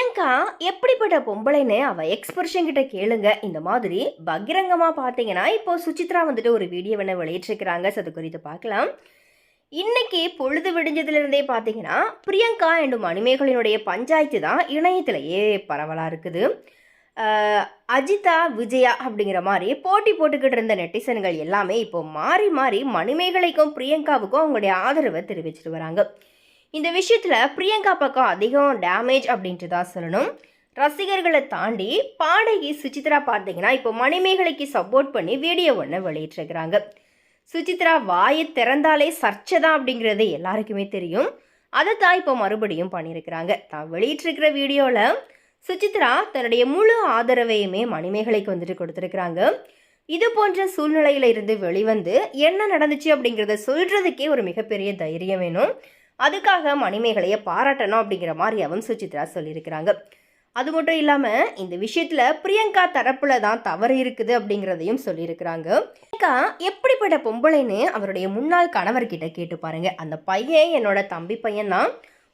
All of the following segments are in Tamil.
பிரியங்கா எப்படிப்பட்ட பொம்பளைன்னு அவள் எக்ஸ்பிரஷன் கிட்ட கேளுங்க. இந்த மாதிரி பகிரங்கமாக பார்த்தீங்கன்னா இப்போ சுசித்ரா வந்துட்டு ஒரு வீடியோ வேணா வெளியிட்டிருக்கிறாங்க. ஸோ அது குறித்து பார்க்கலாம். இன்னைக்கு பொழுது விடிஞ்சதுலேருந்தே பார்த்தீங்கன்னா பிரியங்கா அண்ட் மணிமேகலினுடைய பஞ்சாயத்து தான் இணையத்திலேயே பரவலாக இருக்குது. அஜிதா விஜயா அப்படிங்கிற மாதிரி போட்டி போட்டுக்கிட்டு இருந்த நெட்டிசன்கள் எல்லாமே இப்போ மாறி மாறி மணிமேகலைக்கும் பிரியங்காவுக்கும் அவங்களுடைய ஆதரவை தெரிவிச்சிட்டு வராங்க. இந்த விஷயத்தில் பிரியங்கா பக்கம் அதிகம் டேமேஜ் அப்படின்ட்டு தான் சொல்லணும். ரசிகர்களை தாண்டி பாடகி சுசித்ரா பார்த்தீங்கன்னா இப்போ மணிமேகலைக்கு சப்போர்ட் பண்ணி வீடியோ ஒன்று வெளியிட்டிருக்கிறாங்க. சுசித்ரா வாயை திறந்தாலே சர்ச்சை தான் அப்படிங்கிறது எல்லாருக்குமே தெரியும். அதை தான் இப்போ மறுபடியும் பண்ணியிருக்கிறாங்க. தான் வெளியிட்டிருக்கிற வீடியோவில் சுசித்ரா தன்னுடைய முழு ஆதரவையுமே மணிமேகலைக்கு வந்துட்டு கொடுத்துருக்குறாங்க. இது போன்ற சூழ்நிலையில இருந்து வெளிவந்து என்ன நடந்துச்சு அப்படிங்கிறத சொல்கிறதுக்கே ஒரு மிகப்பெரிய தைரியம் வேணும். அதுக்காக மணிமேகலையை பாராட்டணும் அப்படிங்கிற மாதிரி அவன் சுசித்ரா சொல்லியிருக்கிறாங்க. அது மட்டும் இல்லாமல் இந்த விஷயத்தில் பிரியங்கா தரப்பில் தான் தவறு இருக்குது அப்படிங்கிறதையும் சொல்லியிருக்கிறாங்க. பிரியங்கா எப்படிப்பட்ட பொம்பளைன்னு அவருடைய முன்னாள் கணவர்கிட்ட கேட்டு பாருங்க. அந்த பையன் என்னோட தம்பி பையன் தான்.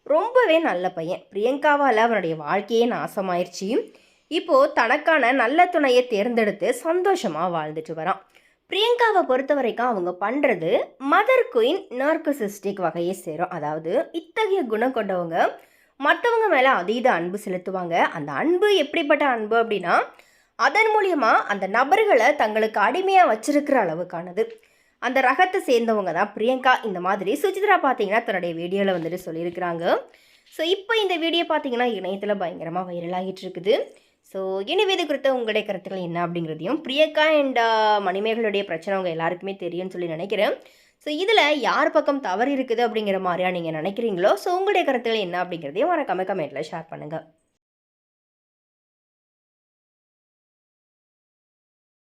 ரொம்பவே நல்ல பையன். பிரியங்காவால் அவனுடைய வாழ்க்கையே நாசமாயிருச்சு. இப்போது தனக்கான நல்ல துணையை தேர்ந்தெடுத்து சந்தோஷமாக வாழ்ந்துட்டு வரான். பிரியங்காவை பொறுத்த வரைக்கும் அவங்க பண்ணுறது மதர் குயின் நார்கசிஸ்டிக் வகையை சேரும். அதாவது இத்தகைய குணம் கொண்டவங்க மற்றவங்க மேலே அதீத அன்பு செலுத்துவாங்க. அந்த அன்பு எப்படிப்பட்ட அன்பு அப்படின்னா அதன் மூலியமாக அந்த நபர்களை தங்களுக்கு அடிமையாக வச்சிருக்கிற அளவுக்கானது. அந்த ரகத்தை சேர்ந்தவங்க தான் பிரியங்கா. இந்த மாதிரி சுஜித்ரா பார்த்தீங்கன்னா தன்னுடைய வீடியோவில் வந்துட்டு சொல்லியிருக்கிறாங்க. ஸோ இப்போ இந்த வீடியோ பார்த்தீங்கன்னா இணையத்தில் பயங்கரமாக வைரல் ஆகிட்டு இருக்குது. ஸோ எனவே இது குறித்த உங்களுடைய கருத்துக்கள் என்ன அப்படிங்கிறதையும் பிரியங்கா அண்ட் மணிமேகலுடைய பிரச்சனை அவங்க எல்லாருக்குமே தெரியும்னு சொல்லி நினைக்கிறேன். ஸோ இதில் யார் பக்கம் தவறு இருக்குது அப்படிங்கிற மாதிரியா நீங்கள் நினைக்கிறீங்களோ? ஸோ உங்களுடைய கருத்துக்கள் என்ன அப்படிங்கிறதையும் மறக்காம கமெண்ட்டில் ஷேர் பண்ணுங்கள்